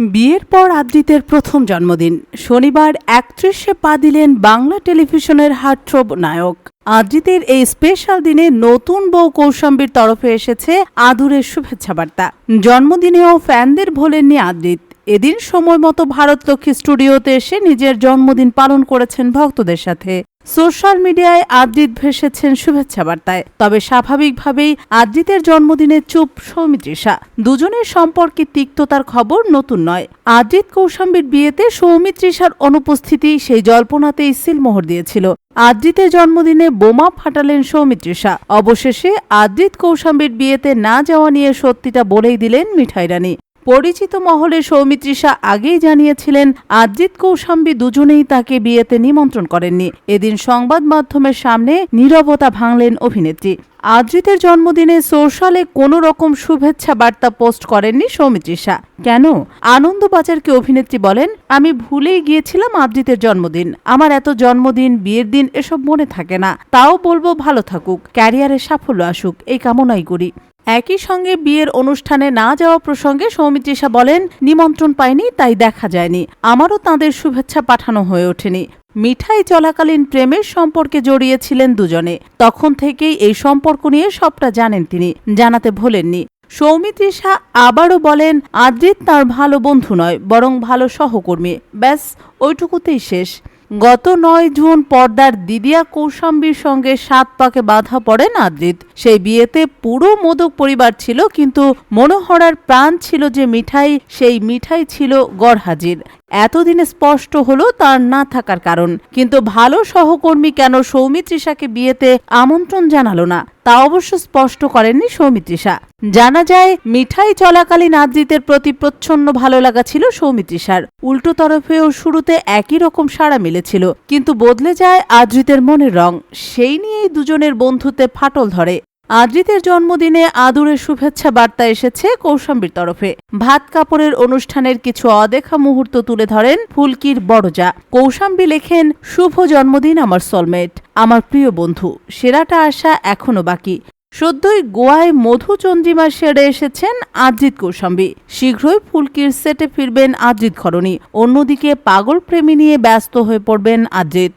বিয়ের পর আদ্রিতের প্রথম জন্মদিন। শনিবার একত্রিশে পা দিলেন বাংলা টেলিভিশনের হার্টথ্রব নায়ক। আদ্রিতের এই স্পেশাল দিনে নতুন বউ কৌশম্বীর তরফে এসেছে আদুরের শুভেচ্ছা বার্তা জন্মদিনেও ফ্যানদের ভোলেননি আদ্রিত। এদিন সময় মতো ভারতলক্ষ্মী স্টুডিওতে এসে নিজের জন্মদিন পালন করেছেন ভক্তদের সাথে। সোশ্যাল মিডিয়ায় আদ্রিত ভেসেছেন শুভেচ্ছা বার্তায়। তবে স্বাভাবিকভাবেই আদ্রিতের জন্মদিনে চুপ সৌমিত্রিষা দুজনের সম্পর্কে তিক্ততার খবর নতুন নয়। আদ্রিত কৌশাম্বীর বিয়েতে সৌমিত্রিষার অনুপস্থিতি সেই জল্পনাতেই সিলমোহর দিয়েছিল। আদ্রিতের জন্মদিনে বোমা ফাটালেন সৌমিত্রিষা অবশেষে আদ্রিত কৌশাম্বীর বিয়েতে না যাওয়া নিয়ে সত্যিটা বলেই দিলেন মিঠাই রানী। পরিচিত মহলে সৌমিত্রিষা আগেই জানিয়েছিলেন আদ্রিত কৌশাম্বী দুজনেই তাকে বিয়েতে নিমন্ত্রণ করেননি। এদিন সংবাদ মাধ্যমের সামনে নীরবতা ভাঙলেন অভিনেত্রী। আদ্রিতের জন্মদিনে সোশ্যালে কোনো রকম শুভেচ্ছা বার্তা পোস্ট করেননি সৌমিত্রিষা কেন? আনন্দ আনন্দবাজারকে অভিনেত্রী বলেন, আমি ভুলেই গিয়েছিলাম আদ্রিতের জন্মদিন। আমার এত জন্মদিন, বিয়ের দিন এসব মনে থাকে না। তাও বলব ভালো থাকুক, ক্যারিয়ারে সাফল্য আসুক, এই কামনাই করি। একই সঙ্গে বিয়ের অনুষ্ঠানে না যাওয়া প্রসঙ্গে সৌমিত্রিষা বলেন, নিমন্ত্রণ পাইনি, তাই দেখা যায়নি। আমারও তাঁদের শুভেচ্ছা পাঠানো হয়ে ওঠেনি। মিঠাই চলাকালীন প্রেমের সম্পর্কে জড়িয়েছিলেন দুজনে। তখন থেকেই এই সম্পর্ক নিয়ে সবটা জানেন তিনি, জানাতে ভোলেননি। সৌমিত্রিষা আবারও বলেন, আদ্রিত তার ভালো বন্ধু নয়, বরং ভালো সহকর্মী। ব্যাস, ওইটুকুতেই শেষ। গত নয় জুন পর্দার দিদিয়া কৌশাম্বীর সঙ্গে সাত পাকে বাধা পড়েন আদ্রিত সেই বিয়েতে পুরো মোদক পরিবার ছিল, কিন্তু মনোহরার প্রাণ ছিল যে মিঠাই, সেই মিঠাই ছিল গড়হাজির। এতদিনে স্পষ্ট হলো তার না থাকার কারণ। কিন্তু ভালো সহকর্মী কেন সৌমিত্রিষাকে বিয়েতে আমন্ত্রণ জানালো না? তা অবশ্য স্পষ্ট করেননি সৌমিত্রিষা। জানা যায়, মিঠাই চলাকালীন আদ্রিতের প্রতি প্রচ্ছন্ন ভালো লাগা ছিল সৌমিত্রিষার। উল্টো তরফেও শুরুতে একই রকম সাড়া মিলেছিল, কিন্তু বদলে যায় আদ্রিতের মনের রং। সেই নিয়েই দুজনের বন্ধুতে ফাটল ধরে। আদ্রিতের জন্মদিনে আদুরের শুভেচ্ছা বার্তা এসেছে কৌশাম্বীর তরফে। ভাত কাপড়ের অনুষ্ঠানের কিছু অদেখা মুহূর্ত তুলে ধরেন ফুলকির বড়জা। কৌশাম্বী লেখেন, শুভ জন্মদিন আমার সলমেট আমার প্রিয় বন্ধু, সেরাটা আসা এখনও বাকি। সদ্যই গোয়ায় মধু চন্দ্রিমা সেরে এসেছেন আদ্রিত কৌশাম্বী। শীঘ্রই ফুলকির সেটে ফিরবেন আদ্রিত খরণী অন্যদিকে পাগল প্রেমী নিয়ে ব্যস্ত হয়ে পড়বেন আদ্রিত।